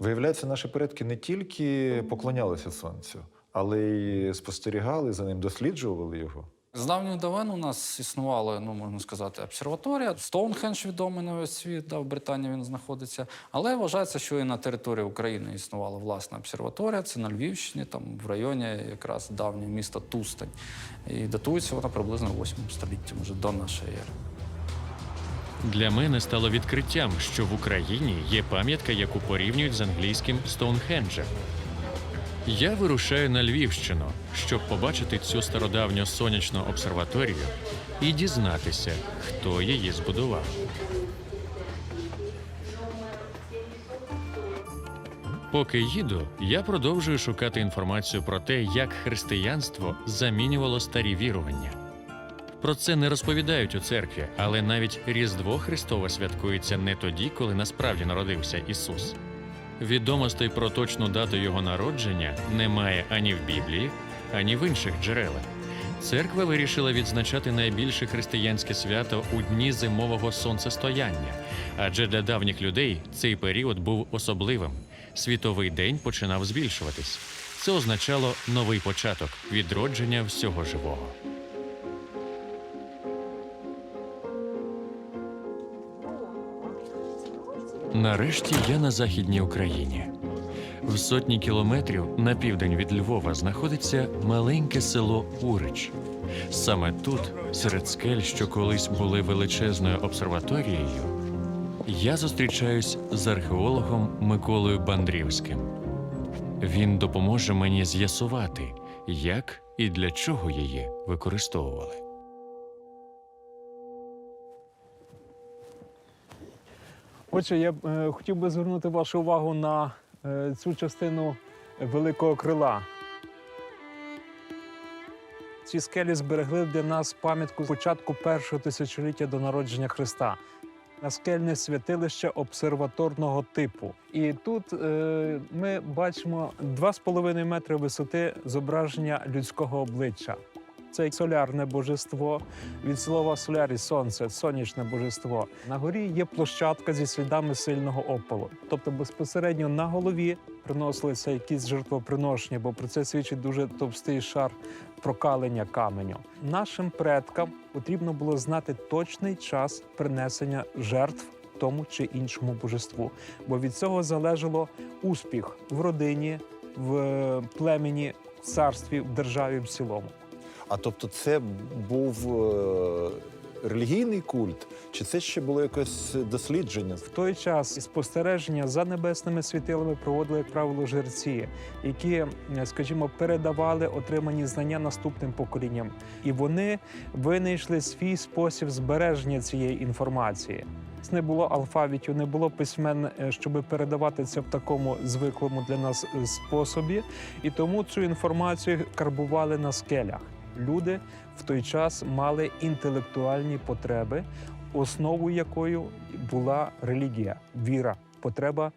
Виявляється, наші предки не тільки поклонялися сонцю, але й спостерігали за ним, досліджували його. З давніх давен у нас існувала, ну можна сказати, обсерваторія. Стоунхендж відомий на весь світ, да, в Британії він знаходиться. Але вважається, що і на території України існувала власна обсерваторія. Це на Львівщині, там в районі якраз давнього міста Тустань. І датується вона приблизно в 8 столітті, може, до нашої ери. Для мене стало відкриттям, що в Україні є пам'ятка, яку порівнюють з англійським Стоунхенджем. Я вирушаю на Львівщину, щоб побачити цю стародавню сонячну обсерваторію і дізнатися, хто її збудував. Поки їду, я продовжую шукати інформацію про те, як християнство замінювало старі вірування. Про це не розповідають у церкві, але навіть Різдво Христове святкується не тоді, коли насправді народився Ісус. Відомостей про точну дату його народження немає ані в Біблії, ані в інших джерелах. Церква вирішила відзначати найбільше християнське свято у дні зимового сонцестояння, адже для давніх людей цей період був особливим. Світовий день починав збільшуватись. Це означало новий початок, відродження всього живого. Нарешті я на західній Україні. В сотні кілометрів на південь від Львова знаходиться маленьке село Урич. Саме тут, серед скель, що колись були величезною обсерваторією, я зустрічаюсь з археологом Миколою Бандрівським. Він допоможе мені з'ясувати, як і для чого її використовували. Отже, я е, хотів би звернути вашу увагу на е, цю частину великого крила. Ці скелі зберегли для нас пам'ятку початку першого тисячоліття до народження Христа. Наскельне святилище обсерваторного типу. І тут е, ми бачимо 2,5 метри висоти зображення людського обличчя. Це солярне божество від слова солярі сонце, сонячне божество. На горі є площадка зі слідами сильного опалу. Тобто безпосередньо на голові приносилися якісь жертвоприношення, бо про це свідчить дуже товстий шар прокалення каменю. Нашим предкам потрібно було знати точний час принесення жертв тому чи іншому божеству, бо від цього залежало успіх в родині, в племені, в царстві, в державі в цілому. А тобто, це був е, релігійний культ, чи це ще було якесь дослідження? В той час спостереження за небесними світилами проводили, як правило, жерці, які, скажімо, передавали отримані знання наступним поколінням. І вони винайшли свій спосіб збереження цієї інформації. Не було алфавітів, не було письмен, е, щоб передавати це в такому звиклому для нас е, способі. І тому цю інформацію карбували на скелях. Люди в той час мали інтелектуальні потреби, основою якої була релігія, віра, потреба,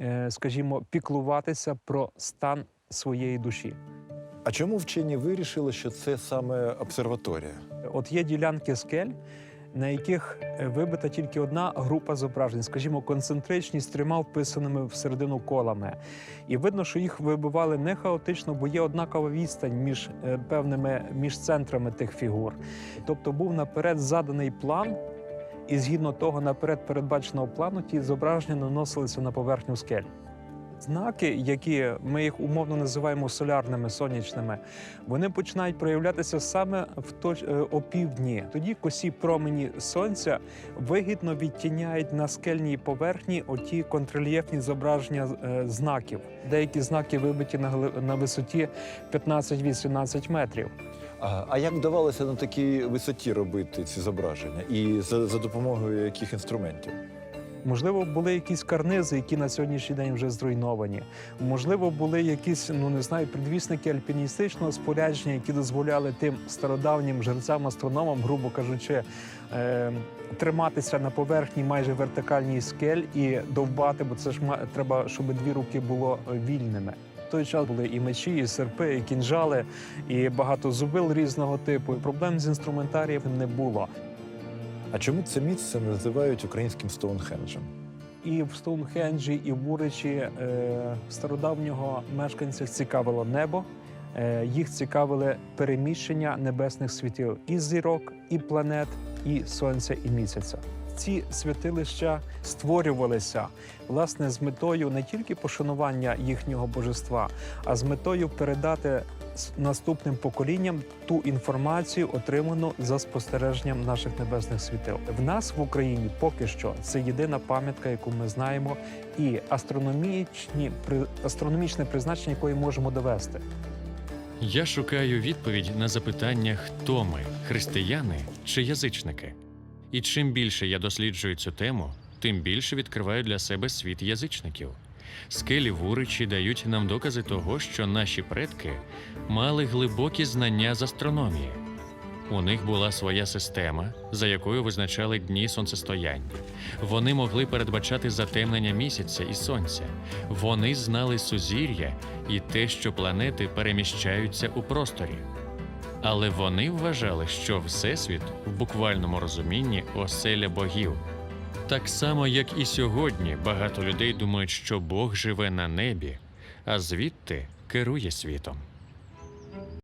е, скажімо, піклуватися про стан своєї душі. А чому вчені вирішили, що це саме обсерваторія? От є ділянки скель, на яких е, вибита тільки одна група зображень, скажімо, концентричні з трьома вписаними всередину колами. І видно, що їх вибивали не хаотично, бо є однакова відстань між е, певними між центрами тих фігур. Тобто був наперед заданий план, і згідно того наперед передбаченого плану, ті зображення наносилися на поверхню скель. Знаки, які ми їх умовно називаємо солярними сонячними, вони починають проявлятися саме в точ... е, опівдні. Тоді косі промені сонця вигідно відтіняють на скельній поверхні оті контрельєфні зображення е, знаків. Деякі знаки вибиті на, на висоті 15-18 метрів. А як вдавалося на такій висоті робити ці зображення? І за, за допомогою яких інструментів? Можливо, були якісь карнизи, які на сьогоднішній день вже зруйновані. Можливо, були якісь, ну не знаю, предвісники альпіністичного спорядження, які дозволяли тим стародавнім жерцям-астрономам, грубо кажучи, е, триматися на поверхні майже вертикальній скель і довбати, бо це ж треба, щоб дві руки було вільними. В той час були і мечі, і серпи, і кінжали, і багато зубил різного типу. Проблем з інструментарієм не було. А чому це місце називають українським Стоунхенджем? і в Стоунхенджі, і в Уричі е, стародавнього мешканців цікавило небо. Е, їх цікавили переміщення небесних світил і зірок, і планет, і сонця, і місяця. Ці святилища створювалися власне з метою не тільки пошанування їхнього божества, а з метою передати наступним поколінням ту інформацію, отриману за спостереженням наших небесних світил. В нас в Україні поки що це єдина пам'ятка, яку ми знаємо, і астрономічні при- астрономічне призначення, якої можемо довести. Я шукаю відповідь на запитання, хто ми християни чи язичники. І чим більше я досліджую цю тему, тим більше відкриваю для себе світ язичників. Скелі вуричі дають нам докази того, що наші предки мали глибокі знання з астрономії. У них була своя система, за якою визначали дні сонцестояння. Вони могли передбачати затемнення місяця і сонця. Вони знали сузір'я і те, що планети переміщаються у просторі. Але вони вважали, що Всесвіт в буквальному розумінні оселя богів. Так само, як і сьогодні, багато людей думають, що Бог живе на небі, а звідти керує світом.